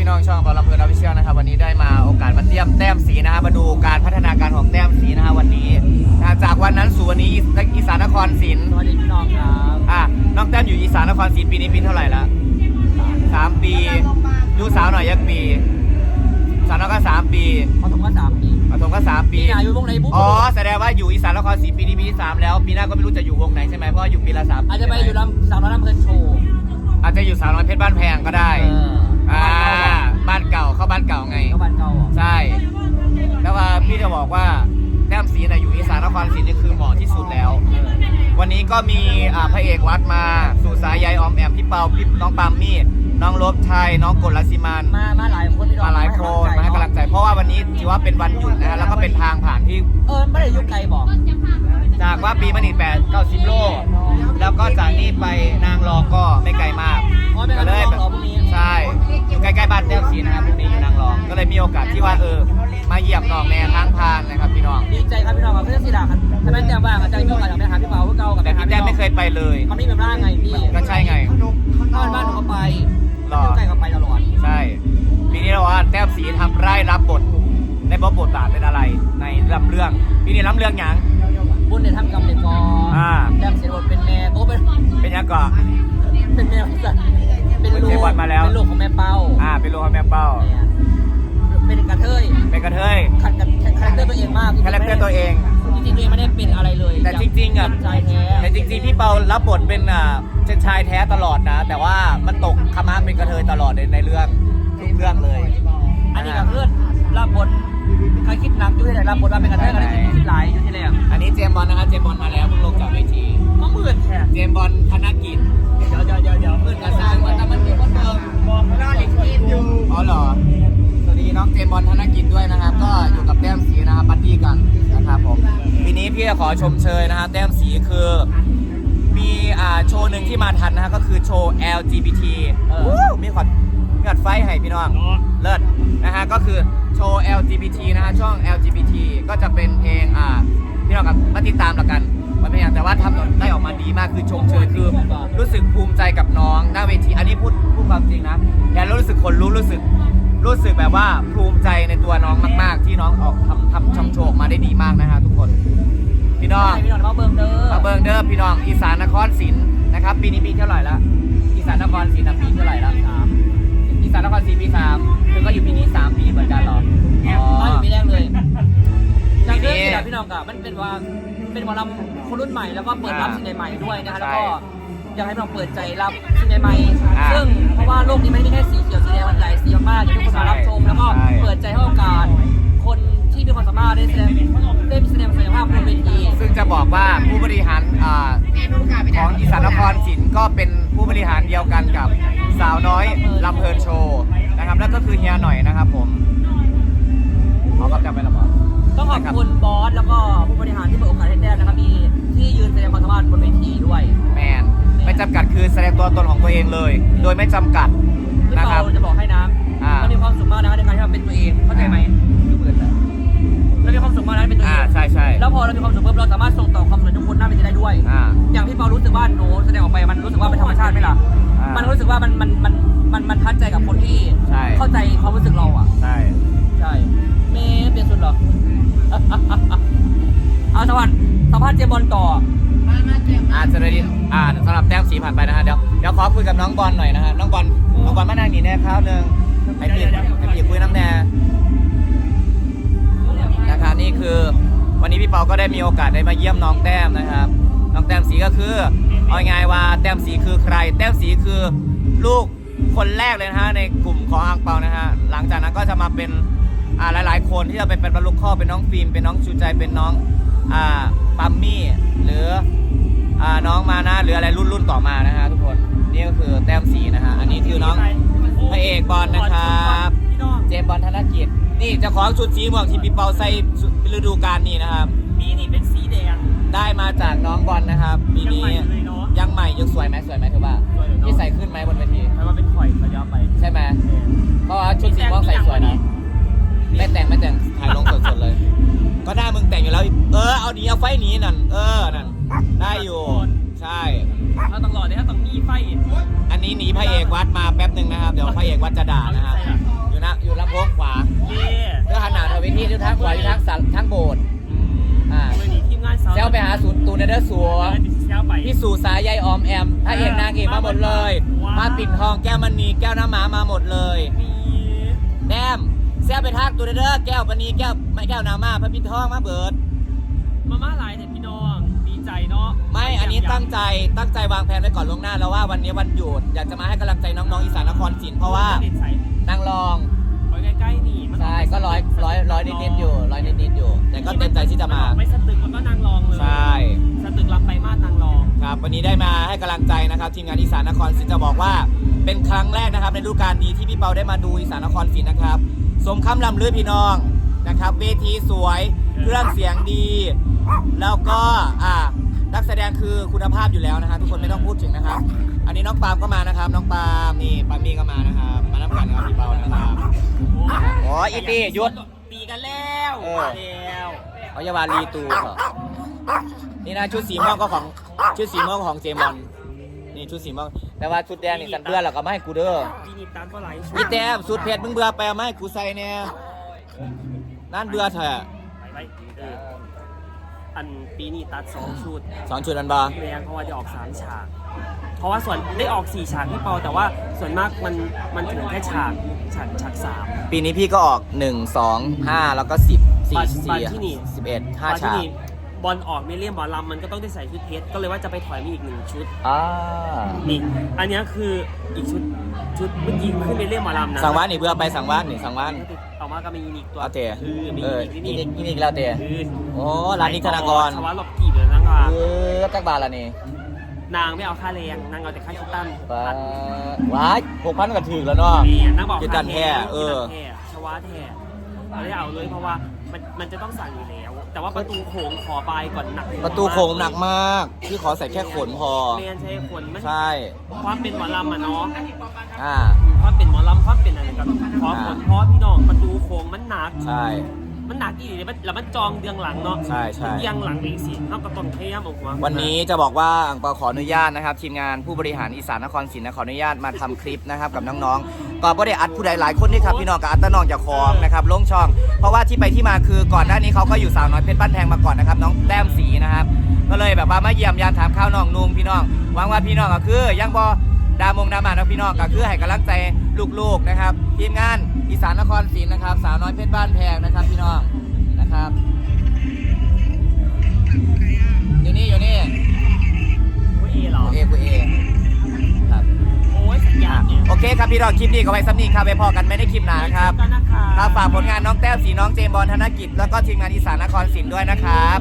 พี่น้องช่องของลำเพลินออฟฟิเชียลนะครับวันนี้ได้มาโอกาสมาเตรียมแต้มสีนะครับมาดูการพัฒนาการของแต้มสีนะครับวันนี้นะจากวันนั้นสู่วันนี้อีสานนครศรีสวัสดีพี่น้องครับอะน้องแต้มอยู่อีสานนครศรีปีนี้ปีเท่าไหร่ละสามปีดูสาวหน่อยยักปีสาวน้อยก็สามปีพอสมก็สามปีปฐมก็สามปีปีหนาอยู่วงไหนปุ๊บอ๋อแสดงว่าอยู่อีสานนครศรีปีนี้ปีที่สามแล้วปีหน้าก็ไม่รู้จะอยู่วงไหนใช่ไหมเพราะว่าอยู่ปีละสามอาจจะไปอยู่ลำสาวน้อยลำเพลินโชว์อาจจะอยู่สาวน้อยเพชรบ้านแพงก็ได้เอออ่าบ้านเก่าเข้าบ้านเก่าไง ก็บ้านเก่าอะใช่ แต่ว่าพี่จะบอกว่าแต้มสีนะอยู่อีสานนครศรีนี่คือเหมาะที่สุดแล้ว วันนี้ก็มีอ่าพระเอกวัดมาสู่สายใยออมแอมพี่เปาพี่น้องปามมี่น้องลบชัยน้องกฎลสิมันมามาหลายคนพี่น้องมาหลายคนมาให้กำลังใจ เพราะว่าวันนี้ถือว่าเป็นวันหยุดนะฮะแล้วก็เป็นทางผ่านที่เออไม่ได้อยุคไกลบอกจากว่าปีมะนีแปดเก้าสิบโล แล้วก็จากนี่ไปนางรองก็ไม่ไกลมากอ๋อไม่ ก็กันเลเลยยเหรอพรุ่งนี้ใช่อยู่ใกล้ๆบ้านแต้มสีนะครับพรุ่งนี้อยู่นางรอง ก็เลยมีโอกาสที่ว่าเออ มาเยี่ยมน้องแม่ทางผ่านนะครับพี่น้องดีใจครับพี่น้องครับเพื่อนศิลาครับถ้าแม่นแต่ว่างอาจจะมีโอกาสอยากไปหาพี่เปาเพื่อเก่ากับแต่พี่แต้มไม่เคยไปเลยมันไม่เป็นร่างไงพี่ก็ใช่ไงบ้านบ้านหนูก็ไปหรอเที่ยวใกล้ก็ไปตลอดใช่ปีนี้เราว่าแต้มสีทำไร่รับบทในบทบทบาทเป็นอะไรในลำเรื่องปีนี้ลำเรื่องหยังบุญในถ้ำกำเนิดกออ่าแต้มเสียบทเป็นแม่โอ้เป็นเป็นยังก่อน เป็นแม่สัตว์เป็นลูกเสียบทมาแล้วเป็นลูกของแม่เป้าอ่า เป็นโลคาแม่เป้า เป็นกระเทยเป็นกระเทยขัดกันคาแรคเตอร์ตัวเองมากคาแรคเตอร์ตัวเองจริงๆตัวเองไม่ได้เป็นอะไรเลย แต่จริงๆอะใจแท้แต่จริงๆพี่เปารับบทเป็นอ่าเชนชายแท้ตลอดนะ แต่ว่ามันตกขม้าเป็นกระเทยตลอดในในเรื่องทุกเรื่องเลย อันนี้กับเพื่อนรับบท ใครคิดหนังอยู่ที่ไหนรับบทว่าเป็นกระเทยกันเลยคิดหลายอยู่ที่แรกอันนี้เจมส์บอลนะครับเจมส์บอลมาแล้วเพิ่งลงจากเวทีก็หมื่นแค่เจมส์บอลธนกิจเดี๋ยวเดี๋ยวเดี๋ยวเดี๋ยวเพื่อนกันสร้างมันแต่มันมีคนเดิมมองหน้าลิขิตอยู่อ๋อเหรอสวัสดีน้องเจมส์บอลธนกิจด้วยนะครับ ก็อยู่กับแต้มสีนะครับบัดดี้กันนะครับผมปีนี้พี่จะขอชมเชยนะฮะแต้มสีคือมีอ่าโชว์หนึ่งที่มาทันนะฮะก็คือโชว์ LGBT วู้มีขอด มีขอดไฟให้พี่น้อง เลิศนะฮะก็คือโชว์ LGBT นะฮะช่อง LGBT ก็จะเป็นเพลงอ่าพี่น้องกับมาติดตามแล้วกันมันเป็นอย่างแต่ว่าทำได้ออกมาดีมากคือชมเชยคือ รู้สึกภูมิใจกับน้องหน้าเวทีอันนี้พูดพูดความจริงนะแกรู้สึกคนรู้รู้สึก รู้สึกแบบว่าภูมิใจในตัวน้องมาก ๆ ที่น้องออกทำทำชมโชว์ออกมาได้ดีมากนะฮะทุกคน พี่น้องพี่น้องมาเบิ่งเด้อมาเบิงเด้อพี่น้องอีสานนครศรีนะครับปีนี้ปีเท่าไหร่ละอีสานนครศรีนะปีเท่าไหร่ละ สามอีสานนครศรีปีสามคือก็อยู่ปีนี้สามปีเหมือนกันเหรออ๋อมาอยู่ปีแรกเลยจากเรื่องปีนี้ที่เราพี่น้องกับมันเป็นว่าเป็นหมอลำคนรุ่นใหม่แล้วก็เปิดรับอ่าสิ่งใหม่ๆด้วยนะคะใช่แล้วก็อยากให้พี่น้องเปิดใจรับสิ่งใหม่อ่าๆซึ่งเพราะว่าโลกนี้ไม่ได้มีแค่สีเขียวสีแดงมันหลายสีมากๆอยากให้ทุกคนมารับชมแล้วก็ใช่เปิดใจให้โอกาส ของอีสานนครศรีก็เป็นผู้บริหารเดียวกันกับสาวน้อยลำเพลินโชว์นะครับ แล้วก็คือเฮียหน่อยนะครับผมเขาก็จำไปแล้วบอกต้องขอบคุณบอสแล้วก็ผู้บริหารที่เปิดโอกาสให้แต้มนะครับมีที่ยืนแสดงความสามารถบนเวทีด้วยแมนไม่จำกัดคือแสดงตัวตนของตัวเองเลย โดยไม่จำกัดพี่นะคเปารับจะบอกให้นะอ่าเรามีความสุขมากนะในการที่เราเป็นตัวเองเข้าใจไหมคือเปิดแล้วเรามีความสุขมากนะเป็นตัวเออ่างใช่ใช่แล้วพอเรามีความสุขปุ๊บเราสามารถส่งต่อความสุขให้ทุกคนหน้าเวทีได้ด้วย อ่าอย่างพี่ เปารู้สึกว่าหนูแสดงออกไปมันรู้สึกว่าเป็นธรรมชาติไหมล่ะ อ่ามัมันรู้สึกว่ามันมันมันมันมันทัดใจกับคนที่ใช่ เข้าใจความรู้สึกเราอะ ใช่ ใช่เมย์เปลี่ยนสุดเหรอ เอาสวัสดีสัมภาษณ์เจมส์บอลต่อ อาจจะได้ดีอ่าสำหรับแต้มสีผ่านไปนะฮะเดี๋ยวเดี๋ยวขอคุยกับน้องบอลหน่อยนะฮะน้องบอลน้องบอลมานั่งนี่แน่คราวหนึ่งให้ปีให้ปีคุยน้ำแน่นะครับนี่คือ วันนี้พี่เปาก็ได้มีโอกาสได้มาเยี่ยมน้องแต้มนะครับ น้องแต้มสีก็คือเอาง่ายว่าแต้มสีคือใคร แต้มสีคือลูกคนแรกเลยนะฮะในกลุ่มของอังเปานะฮะหลังจากนั้นก็จะมาเป็นอ่าหลายๆคนที่จะเป็นเป็นบรรลุข้อเป็นน้องฟิล์มเป็นน้องชูใจเป็นน้องอ่าปัมมี่หรืออ่าน้องมานะหรืออะไรรุ่นรุ่นต่อมานะฮะทุกคนนี่ก็คือแต้มสีนะฮะอันนี้คือน้องพระเอกบอลนะครับเจมบอลธนกิจนี่จะของชุดสีม่วงที่พี่เปาใส่ฤดูกาลนี้นะครับปีนี้เป็นสีแดง ได้มาจากน้องบอลนะครับปีนี้ยังใหม่อยู่เลยเนอะยังใหม่ยังสวยไหมสวยไหมเธอว่าสวยเลยเนอะ ที่ใส่ขึ้นไหมบนเวทีใครว่าเป็นข่อยเขาย้อมไปใช่ไหมเพราะว่าชุดสีม่วงใส่สวยนะไม่แต่งไม่แต่งถ่ายลงสดๆเลย ก็ได้มึงแต่งอยู่แล้วเออเอาหนีเอาไฟหนีนั่นเออนั่นได้อยู่ใช่ถ้าต้องรอเนี่ยถ้าต้องมีไฟอันนี้หนีพระเอกวัดมาแป๊บหนึ่งนะครับ เดี๋ยวพระเอกวัดจะด่านะครับโค้งขวาเย่เพื่อหันหน้าทางเวทีอยู่ทางขวาอยู่ทางสันทางโบสถ์ เดอร์สัวแซวไปพี่สู่สายใยออมแอมพระเอกนางเอกมาหมดเลยว้าวมาปิ่นทองแก้วมณีแก้วน้ำหมามาหมดเลยมีแนมแซวไปทางตูนเดอร์แก้วมณีแก้วไม่แก้วน้ำมาพระปิ่นทองมาเบิดมาม่าหลายแต่พี่น้องดีใจเนาะไม่อันนี้ตั้งใจตั้งใจวางแผนไว้ก่อนล่วงหน้าแล้วว่าวันนี้วันหยุดอยากจะมาให้กำลังใจน้องๆอีสานนครศรีเพราะว่าเด็ดใส่นางรองไว้ ใกล้ๆนี่มันใช่ ก็ร้อยร้อยร้อยนิดๆอยู่ร้อยนิดๆอยู่ แต่ก็เต็มใจที่จะมาไม่สตึกแล้วก็นางรองเลยใช่ สตึกรับไปมาดนางรอง ครับวันนี้ได้มาให้กำลังใจนะครับ ทีมงานอีสานนครศรีจะบอกว่าเป็นครั้งแรกนะครับ ในฤดูกาลนี้ที่พี่เปาได้มาดูอีสานนครศรีนะครับ สมคำลำลือพี่น้องนะครับ เวทีสวยเครื่องเสียงดี แล้วก็อ่า นักแสดงคือคุณภาพอยู่แล้วนะครับทุกคนไม่ต้องพูดถึงนะครับ อันนี้น้องปาล์มก็มานะครับ น้องปาล์มนี่ปาล์มมี่ก็มานะครับ มานับกันนะครับพี่เปานะครับโอ้ยอีตี้หยุดตีกันแล้วเออ แล้วเขาจะวารีตูเหรอนี่นะชุดสีม่วงก็ของชุดสีม่วงของเจมอนนี่ชุดสีม่วงแต่ว่าชุดแดงนี่สันเบื่อแล้วก็ไม่ให้กูเด้อพี่นิดตามก็ไหลพี่แต้มสุดเผ็ดมึงเบื่อไปเอามาให้กูใส่เนี่ยนั่นเบื่อเถอะ ไปไปเอออันปีนี้ตัดสองชุดสอนชุดอันบาแรงเพราะว่าจะออกสามฉาก เพราะว่าส่วนได้ออกสี่ฉากพี่เปาแต่ว่าส่วนมากมันมันถึงแค่ฉากฉากฉากสามปีนี้พี่ก็ออก1 2 5แล้วก็10บัตร4บัตรที่นี่4 11ตอน5ที่ฉากนี่ บอลออกไม่เลี่ยมบอลลำมันก็ต้องได้ใส่ชุดเพชรก็เลยว่าจะไปถอยมาอีกหนึ่งชุดอ่านี่อันเนี้ยคืออีกชุดชุดเมื่อกี้ขึ้นไปเรียกหมอลำนะสังวานนี่เบื่อไปสังวานนี่สังวานต่อมาก็มีอีกตัวเอาเตะเออมีเอออีกนี่นี่นี่นี่แล้วเตะคือโอ้ร้านนี้ธนากรชาวาหลบกีบเลยนะคเออจักบาทละนี่นางไม่เอาค่าแรงนางเอาแต่ค่าคิดตั้นปาว้ายหกพันก็ถึงแล้วเนาะนี่นางบอกคิดตันแท้เออคิดตันแท้ชาวาแท้ไม่ได้เอาเลยเพราะว่ามันมันจะต้องสั่งอยู่แล้ว แต่ว่าประตูโค้งขอไปก่อนหนักประตูโค้งหนักมากพี่ขอใส่แค่ขนพอเรียนใช้คนมันใช่ ความเป็นหมอลำอะเนาะอ่า ความเป็นหมอลำความเป็นอะไรกับขอผลเพราะพี่น้องประตูโค้งมันหนัก ใช่ มันหนักอีหลีมันแล้วมันจองเดืองหลังเนาะใช่ใช่ เดืองหลังเองสินอกจากต้นพยายามเอาหัววันนี้จะบอกว่าอังเปาขออนุญาตนะครับทีมงานผู้บริหารอีสานนครศรีนะขออนุญาตมาทำคลิปนะครับกับน้องๆก็บ่ได้อัดผู้ใดหลายคนนี่ครับพี่น้องกับอัตตน้องจากคองนะครับลงช่อง เพราะว่าที่ไปที่มาคือก่อนหน้านี้เขาก็อยู่สาวน้อยเพชรบ้านแพงมาก่อนนะครับน้องแต้มสีนะครับก็เลยแบบว่ามาเยี่ยมยามถามข้าวน้องนุ่งพี่น้องหวังว่าพี่น้องก็คือยังบ่ ดามงดามานะพี่น้องก็คือให้กำลังใจลูกๆนะครับทีมงานอีสานนครศรีนะครับ สาวน้อยเพชรบ้านแพงนะครับ พี่น้องนะครับ อยู่นี่อยู่นี่โอ้ยเอเหรอกูเอกูเอครับโอ้ยสัญญาณเนี่ยโอเคครับพี่น้องคลิปนี้ก็ไว้ซ้ำนี้ครับไปพอกันไม่ได้คลิปหนานะครับก็นะคะ ครับฝากผลงานน้องแต้วสีน้องเจมส์บอลธนกิจ แล้วก็ทีมงานอีสานนครศรีด้วยนะครับ